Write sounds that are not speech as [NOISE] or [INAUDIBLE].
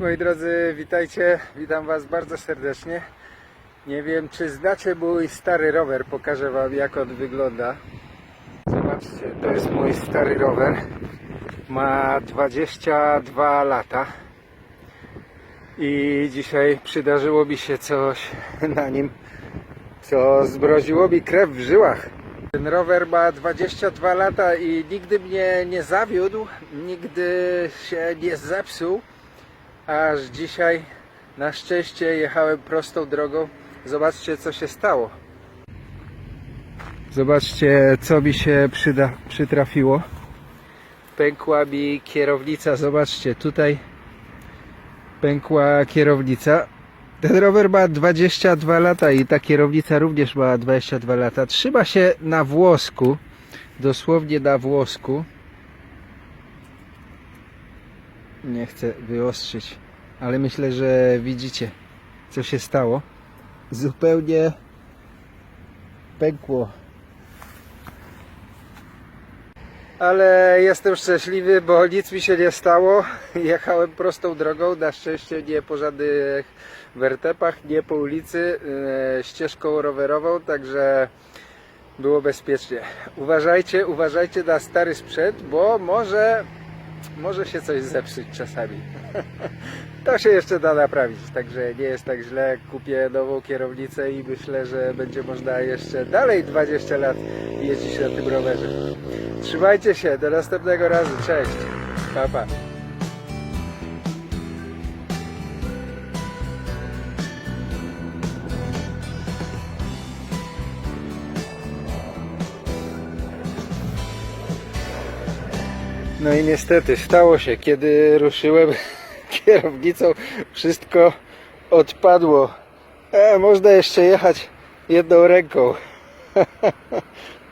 Moi drodzy, witajcie, witam was bardzo serdecznie. Nie wiem czy znacie mój stary rower, pokażę wam jak on wygląda. Zobaczcie, to jest mój stary rower. Ma 22 lata. I dzisiaj przydarzyło mi się coś na nim, co zmroziło mi krew w żyłach. Ten rower ma 22 lata i nigdy mnie nie zawiódł, nigdy się nie zepsuł aż dzisiaj na szczęście jechałem prostą drogą. Zobaczcie co się stało. Zobaczcie co mi się przyda, przytrafiło. Pękła mi kierownica, zobaczcie tutaj pękła kierownica. Ten rower ma 22 lata i ta kierownica również ma 22 lata. Trzyma się na włosku, dosłownie na włosku. Nie chcę wyostrzyć, ale myślę, że widzicie, co się stało. Zupełnie pękło. Ale jestem szczęśliwy, bo nic mi się nie stało. [LAUGHS] Jechałem prostą drogą, na szczęście nie po żadnych wertepach, nie po ulicy, e, ścieżką rowerową, także było bezpiecznie. Uważajcie, uważajcie na stary sprzęt, bo może może się coś zepsuć czasami. To się jeszcze da naprawić, także nie jest tak źle. Kupię nową kierownicę i myślę, że będzie można jeszcze dalej 20 lat jeździć na tym rowerze. Trzymajcie się, do następnego razu, cześć, pa pa. No i niestety stało się, kiedy ruszyłem [LAUGHS] kierownicą, wszystko odpadło. E, można jeszcze jechać jedną ręką. [LAUGHS]